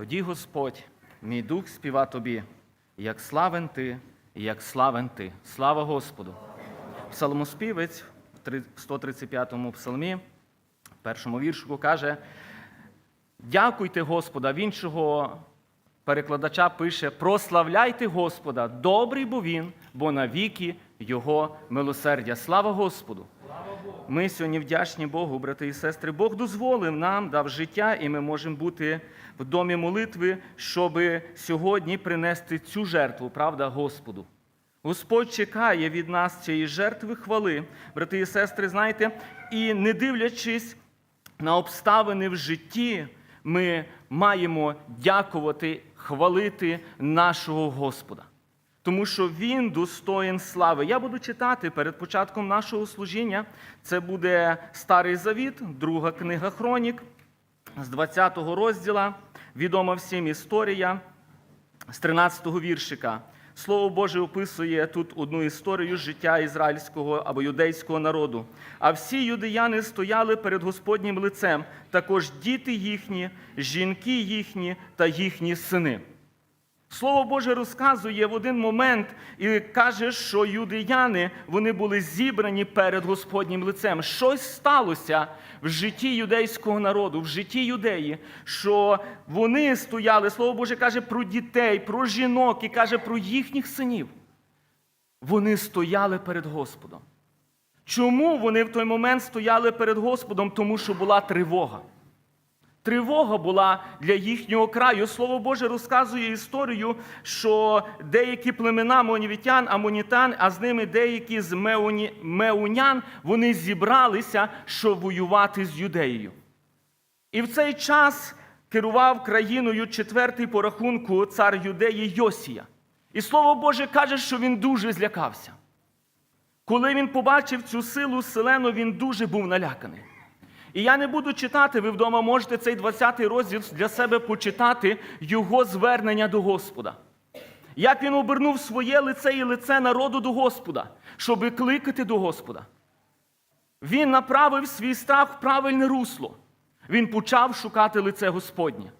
Тоді Господь, мій дух співа тобі, як славен ти, як славен ти. Слава Господу! Псалмоспівець в в 135-му псалмі, в першому віршику каже: Дякуйте Господа, в іншого перекладача пише: прославляйте Господа, добрий бо Він, бо навіки Його милосердя. Слава Господу! Ми сьогодні вдячні Богу, брати і сестри. Бог дозволив нам, дав життя, і ми можемо бути в домі молитви, щоб сьогодні принести цю жертву, правда, Господу. Господь чекає від нас цієї жертви хвали, брати і сестри, знаєте, і не дивлячись на обставини в житті, ми маємо дякувати, хвалити нашого Господа. Тому що Він достоїн слави. Я буду читати перед початком нашого служіння. Це буде Старий Завіт, друга книга Хронік, з 20 го розділа. Відома всім історія з 13-го віршика. Слово Боже описує тут одну історію життя ізраїльського або юдейського народу. А всі юдеяни стояли перед Господнім лицем, також діти їхні, жінки їхні та їхні сини. Слово Боже розказує в один момент і каже, що юдеяни вони були зібрані перед Господнім лицем. Щось сталося в житті юдейського народу, в житті юдеї, що вони стояли, Слово Боже каже про дітей, про жінок і каже про їхніх синів. Вони стояли перед Господом. Чому вони в той момент стояли перед Господом? Тому що була тривога. Тривога була для їхнього краю. Слово Боже розказує історію, що деякі племена монівітян, амонітан, а з ними деякі з меуні, меунян, вони зібралися, щоб воювати з юдеєю. І в цей час керував країною четвертий по рахунку цар юдеї Йосія. І слово Боже каже, що він дуже злякався. Коли він побачив цю силу селену, він дуже був наляканий. І я не буду читати, ви вдома можете цей 20-й розділ для себе почитати його звернення до Господа. Як він обернув своє лице і лице народу до Господа, щоби кликати до Господа. Він направив свій страх в правильне русло. Він почав шукати лице Господнє.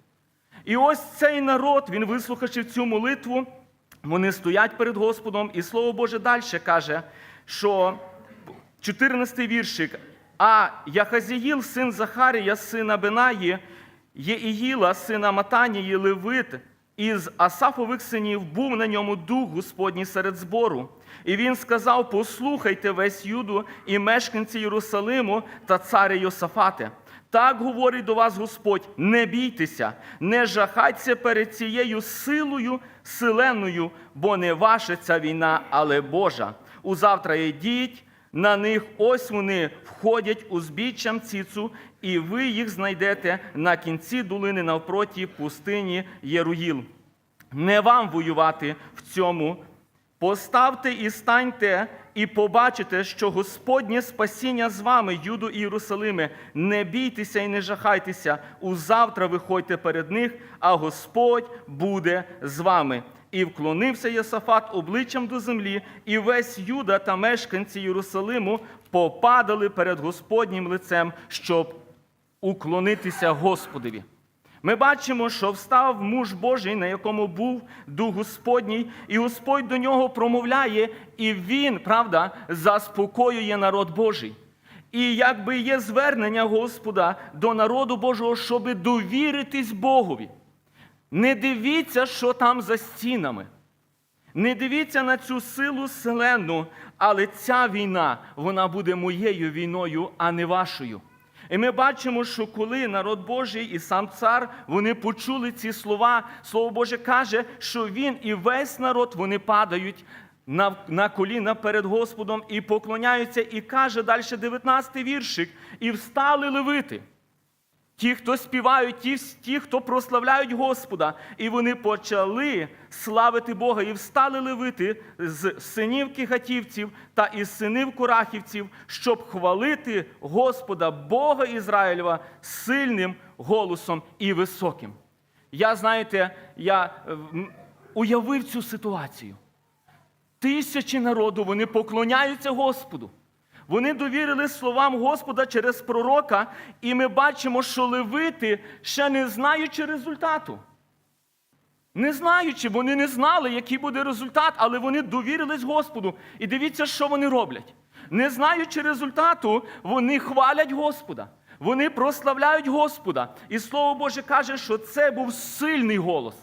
І ось цей народ, він вислухавши цю молитву, вони стоять перед Господом, і Слово Боже далі каже, що 14-й віршик. А Яхазіїл, син Захарія, сина Бенаї, Єігіла, сина Матанії, Левит, із Асафових синів був на ньому дух Господній серед збору. І він сказав: Послухайте весь Юду і мешканці Єрусалиму та царя Йосафате. Так говорить до вас Господь: не бійтеся, не жахайтеся перед цією силою силеною, бо не ваша ця війна, але Божа. Узавтра йдіть. На них ось вони входять узбіччям ціцу, і ви їх знайдете на кінці долини навпроти пустині Єруїл. Не вам воювати в цьому. Поставте і станьте, і побачите, що Господнє спасіння з вами, Юду і Єрусалиме. Не бійтеся і не жахайтеся. Узавтра виходьте перед них, а Господь буде з вами. І вклонився Єсафат обличчям до землі, і весь Юда та мешканці Єрусалиму попадали перед Господнім лицем, щоб уклонитися Господові. Ми бачимо, що встав муж Божий, на якому був дух Господній, і Господь до нього промовляє, і він, правда, заспокоює народ Божий. І якби є звернення Господа до народу Божого, щоби довіритись Богові. Не дивіться, що там за стінами. Не дивіться на цю силу селену, але ця війна, вона буде моєю війною, а не вашою. І ми бачимо, що коли народ Божий і сам цар вони почули ці слова, Слово Боже каже, що він і весь народ вони падають на, на коліна перед Господом і поклоняються, і каже далі 19 віршик, і встали левити. Ті, хто співають, ті, ті, хто прославляють Господа, і вони почали славити Бога і встали левити з синів кигатівців та із синів курахівців, щоб хвалити Господа, Бога Ізраїльва, сильним голосом і високим. Я, знаєте, я е, уявив цю ситуацію. Тисячі народу вони поклоняються Господу. Вони довірили словам Господа через пророка, і ми бачимо, що левити ще не знаючи результату. Не знаючи, вони не знали, який буде результат, але вони довірились Господу. І дивіться, що вони роблять. Не знаючи результату, вони хвалять Господа. Вони прославляють Господа. І Слово Боже каже, що це був сильний голос,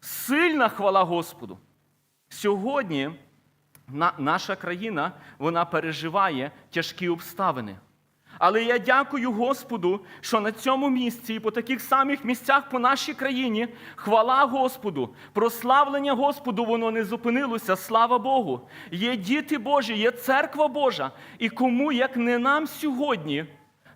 сильна хвала Господу. Сьогодні на- наша країна вона переживає тяжкі обставини. Але я дякую Господу, що на цьому місці і по таких самих місцях по нашій країні хвала Господу, прославлення Господу, воно не зупинилося. Слава Богу. Є діти Божі, є церква Божа. І кому, як не нам сьогодні,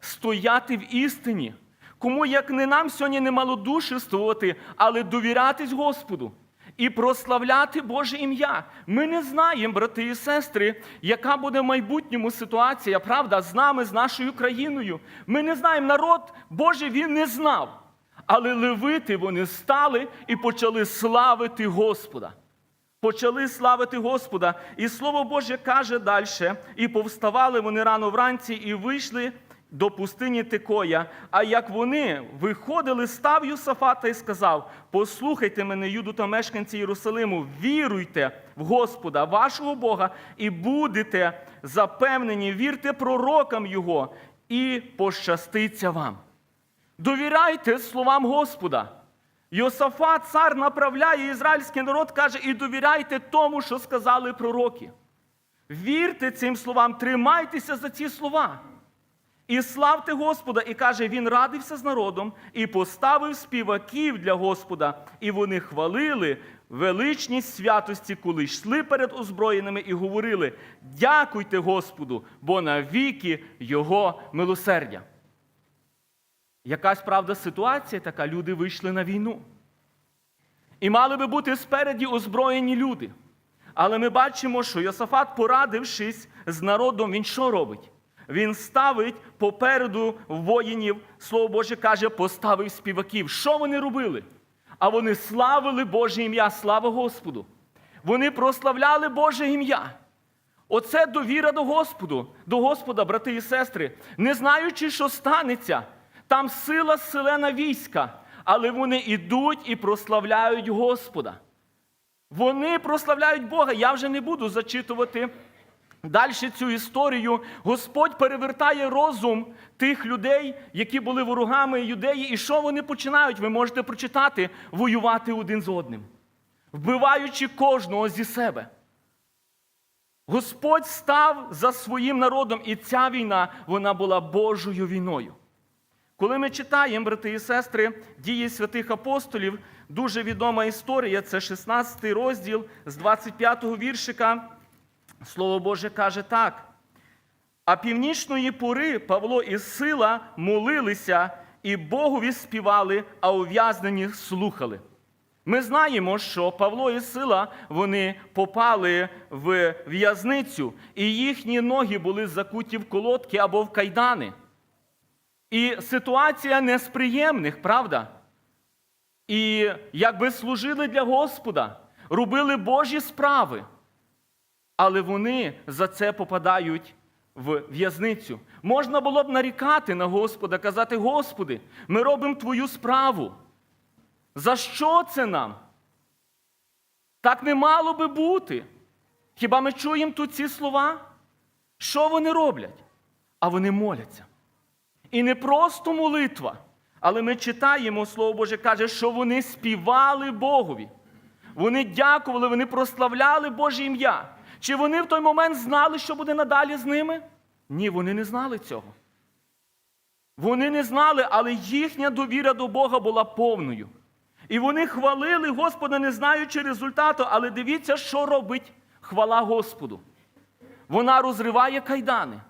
стояти в істині, кому, як не нам сьогодні не малодушествувати, але довірятись Господу і прославляти Боже ім'я. Ми не знаємо, брати і сестри, яка буде в майбутньому ситуація, правда, з нами, з нашою країною. Ми не знаємо, народ Божий він не знав. Але левити вони стали і почали славити Господа. Почали славити Господа. І Слово Боже каже далі: і повставали вони рано вранці, і вийшли до пустині Тикоя. А як вони виходили, став Юсафата і сказав: Послухайте мене, юду та мешканці Єрусалиму, віруйте в Господа, вашого Бога, і будете запевнені, вірте пророкам Його, і пощаститься вам. Довіряйте словам Господа. Йосафат, цар, направляє ізраїльський народ, каже, і довіряйте тому, що сказали пророки. Вірте цим словам, тримайтеся за ці слова. І славте Господа, і каже, він радився з народом і поставив співаків для Господа, і вони хвалили величність святості, коли йшли перед озброєними і говорили: Дякуйте Господу, бо навіки Його милосердя. Якась правда ситуація така, люди вийшли на війну. І мали би бути спереді озброєні люди. Але ми бачимо, що Йосафат, порадившись з народом, він що робить? Він ставить попереду воїнів, слово Боже каже, поставив співаків. Що вони робили? А вони славили Боже ім'я, слава Господу. Вони прославляли Боже ім'я. Оце довіра до Господу, до Господа, брати і сестри, не знаючи, що станеться, там сила селена війська, але вони йдуть і прославляють Господа. Вони прославляють Бога. Я вже не буду зачитувати далі цю історію. Господь перевертає розум тих людей, які були ворогами юдеї. І що вони починають? Ви можете прочитати, воювати один з одним, вбиваючи кожного зі себе. Господь став за своїм народом, і ця війна вона була Божою війною. Коли ми читаємо, брати і сестри, дії святих апостолів, дуже відома історія, це 16 розділ з 25-го віршика. Слово Боже каже так. А північної пори Павло і Сила молилися, і Богові співали, а ув'язнені слухали. Ми знаємо, що Павло і Сила вони попали в в'язницю, і їхні ноги були закуті в колодки або в кайдани. І ситуація не з приємних, правда? І якби служили для Господа, робили Божі справи, але вони за це попадають в в'язницю. Можна було б нарікати на Господа, казати: Господи, ми робимо Твою справу. За що це нам? Так не мало би бути. Хіба ми чуємо тут ці слова? Що вони роблять? А вони моляться. І не просто молитва, але ми читаємо, Слово Боже каже, що вони співали Богові. Вони дякували, вони прославляли Боже ім'я. Чи вони в той момент знали, що буде надалі з ними? Ні, вони не знали цього. Вони не знали, але їхня довіра до Бога була повною. І вони хвалили Господа, не знаючи результату, але дивіться, що робить хвала Господу. Вона розриває кайдани,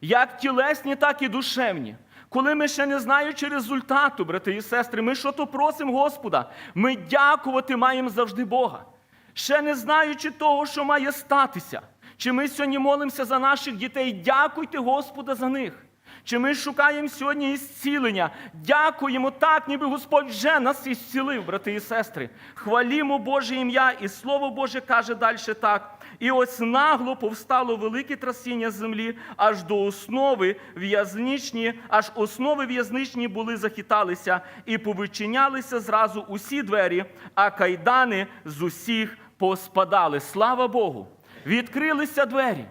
як тілесні, так і душевні. Коли ми ще не знаючи результату, брати і сестри, ми що то просимо Господа, ми дякувати маємо завжди Бога. Ще не знаючи того, що має статися. Чи ми сьогодні молимося за наших дітей, дякуйте Господа за них. Чи ми шукаємо сьогодні ісцілення? Дякуємо так, ніби Господь вже нас ісцілив, брати і сестри. Хвалімо Боже ім'я, і Слово Боже каже далі так. І ось нагло повстало велике трасіння землі, аж до основи в'язничні, аж основи в'язничні були захиталися, і повичинялися зразу усі двері, а кайдани з усіх поспадали. Слава Богу! Відкрилися двері.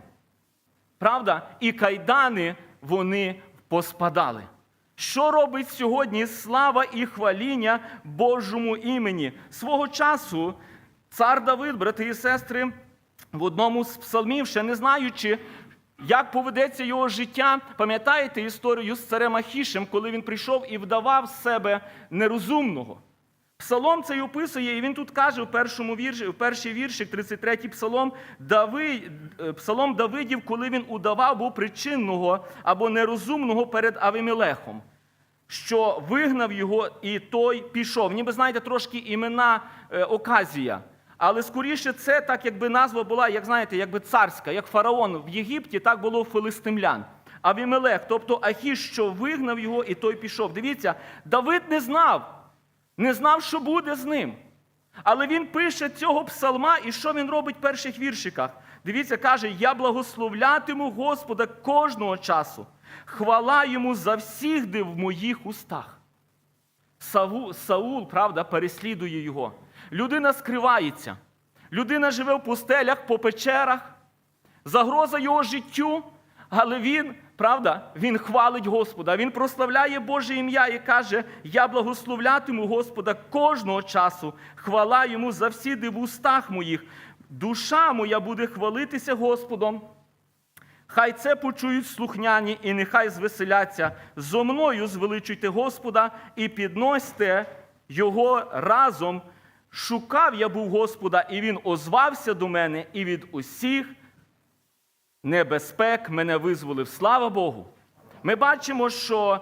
Правда? І кайдани вони поспадали. Що робить сьогодні слава і хваління Божому імені? Свого часу цар Давид, брати і сестри, в одному з псалмів, ще не знаючи, як поведеться його життя, пам'ятаєте історію з царем Ахішем, коли він прийшов і вдавав себе нерозумного. Псалом цей описує, і він тут каже у першому вірші, у перший віршик, 33-й псалом, Дави, е, псалом Давидів, коли він удавав був причинного або нерозумного перед Авимелехом, що вигнав його, і той пішов. Ніби знаєте, трошки імена е, оказія. Але скоріше це так, якби назва була, як знаєте, якби царська, як фараон в Єгипті, так було у филистимлян. Авімелех, тобто Ахіш, що вигнав його, і той пішов. Дивіться, Давид не знав, не знав, що буде з ним. Але він пише цього псалма, і що він робить в перших віршиках? Дивіться, каже: Я благословлятиму Господа кожного часу. Хвала йому за всіх де в моїх устах. Саву, Саул, правда, переслідує його. Людина скривається. Людина живе в пустелях, по печерах, загроза його життю, але він, правда, він хвалить Господа, він прославляє Боже ім'я і каже: Я благословлятиму Господа кожного часу, хвала йому за всі в устах моїх. Душа моя буде хвалитися Господом. Хай це почують слухняні, і нехай звеселяться. Зо мною звеличуйте Господа і підносьте Його разом. Шукав я був Господа, і Він озвався до мене, і від усіх небезпек мене визволив. Слава Богу! Ми бачимо, що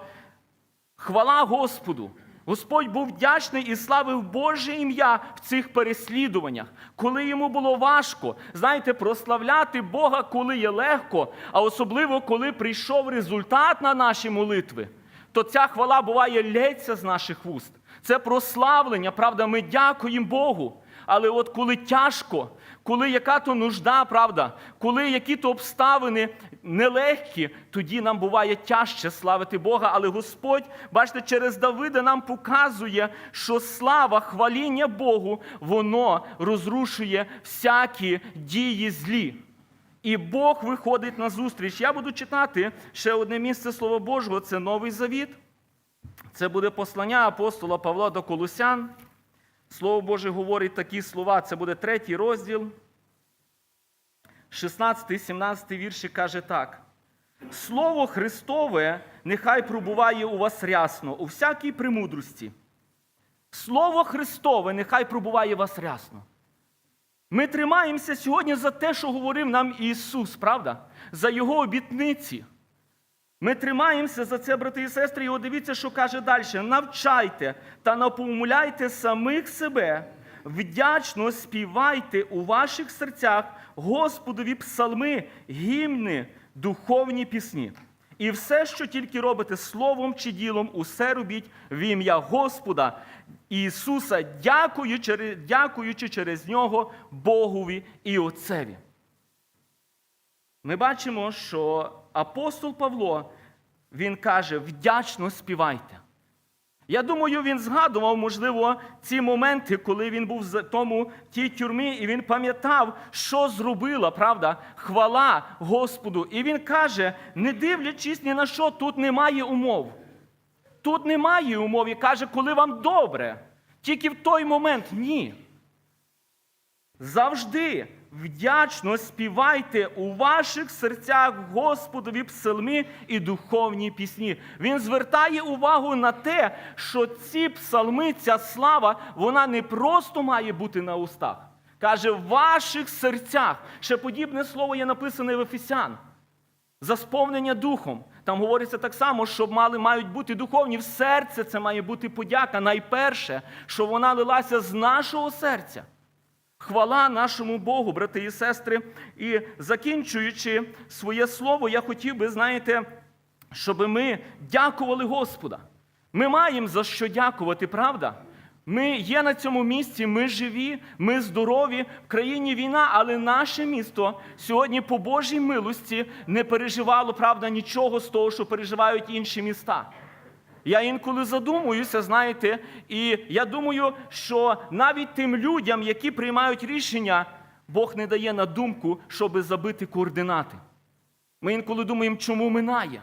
хвала Господу. Господь був вдячний і славив Боже ім'я в цих переслідуваннях, коли йому було важко. Знаєте, прославляти Бога, коли є легко, а особливо коли прийшов результат на наші молитви, то ця хвала буває лється з наших вуст. Це прославлення, правда, ми дякуємо Богу. Але от коли тяжко, коли яка то нужда, правда, коли які то обставини нелегкі, тоді нам буває тяжче славити Бога. Але Господь, бачите, через Давида нам показує, що слава, хваління Богу, воно розрушує всякі дії злі. І Бог виходить на зустріч. Я буду читати ще одне місце Слова Божого, це Новий Завіт. Це буде послання апостола Павла до Колосян. Слово Боже говорить такі слова. Це буде третій розділ. 16-17 вірші каже так. Слово Христове нехай пробуває у вас рясно, у всякій премудрості. Слово Христове нехай пробуває у вас рясно. Ми тримаємося сьогодні за те, що говорив нам Ісус, правда? За Його обітниці. Ми тримаємося за це, брати і сестри, і от дивіться, що каже далі. Навчайте та напомуляйте самих себе, вдячно співайте у ваших серцях Господові псалми, гімни, духовні пісні. І все, що тільки робите словом чи ділом, усе робіть в ім'я Господа Ісуса, дякуючи через нього Богові і Отцеві. Ми бачимо, що апостол Павло, він каже, вдячно співайте. Я думаю, він згадував, можливо, ці моменти, коли він був в тому тій тюрмі, і він пам'ятав, що зробила, правда, хвала Господу. І він каже, не дивлячись ні на що, тут немає умов. Тут немає умов. І каже, коли вам добре. Тільки в той момент ні. Завжди вдячно співайте у ваших серцях Господові псалми і духовні пісні. Він звертає увагу на те, що ці псалми, ця слава, вона не просто має бути на устах. Каже, в ваших серцях. Ще подібне слово є написане в Ефесян. За сповнення духом. Там говориться так само, що мали, мають бути духовні. В серце це має бути подяка. Найперше, що вона лилася з нашого серця. Хвала нашому Богу, брати і сестри. І закінчуючи своє слово, я хотів би, знаєте, щоб ми дякували Господа. Ми маємо за що дякувати, правда? Ми є на цьому місці, ми живі, ми здорові. В країні війна, але наше місто сьогодні по Божій милості не переживало, правда, нічого з того, що переживають інші міста. Я інколи задумуюся, знаєте, і я думаю, що навіть тим людям, які приймають рішення, Бог не дає на думку, щоби забити координати. Ми інколи думаємо, чому минає.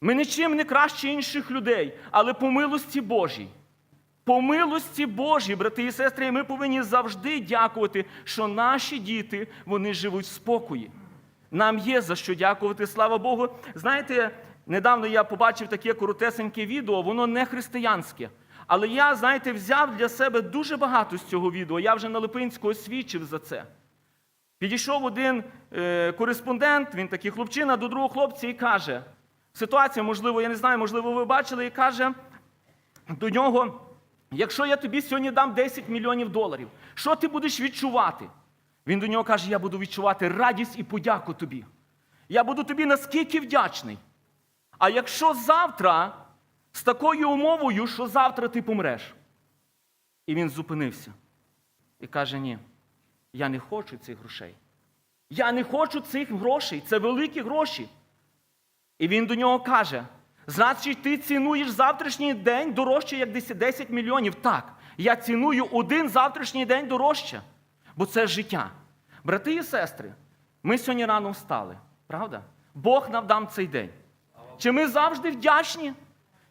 Ми нічим не краще інших людей, але по милості Божій. По милості Божій, брати і сестри, ми повинні завжди дякувати, що наші діти вони живуть в спокої. Нам є за що дякувати, слава Богу. Знаєте, недавно я побачив таке коротесеньке відео, воно не християнське. Але я, знаєте, взяв для себе дуже багато з цього відео. Я вже на Липинського свідчив за це. Підійшов один е, кореспондент, він такий хлопчина, до другого хлопця і каже: ситуація, можливо, я не знаю, можливо, ви бачили, і каже до нього: якщо я тобі сьогодні дам 10 мільйонів доларів, що ти будеш відчувати? Він до нього каже: Я буду відчувати радість і подяку тобі. Я буду тобі наскільки вдячний. А якщо завтра з такою умовою, що завтра ти помреш. І він зупинився і каже: Ні, я не хочу цих грошей. Я не хочу цих грошей, це великі гроші. І він до нього каже: значить, ти цінуєш завтрашній день дорожче, як 10 10 мільйонів. Так, я ціную один завтрашній день дорожче, бо це життя. Брати і сестри, ми сьогодні рано встали, правда? Бог нам дам цей день. Чи ми завжди вдячні?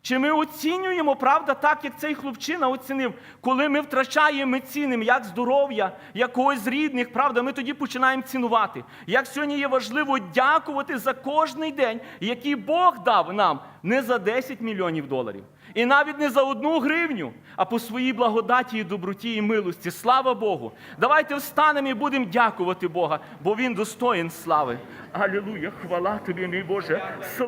Чи ми оцінюємо, правда, так, як цей хлопчина оцінив, коли ми втрачаємо, ми цінимо як здоров'я, як когось з рідних, правда, ми тоді починаємо цінувати. Як сьогодні є важливо дякувати за кожний день, який Бог дав нам не за 10 мільйонів доларів. І навіть не за одну гривню, а по своїй благодаті і доброті і милості. Слава Богу! Давайте встанемо і будемо дякувати Бога, бо Він достоїн слави. Алілуя! Хвала тобі, мій Боже! Слава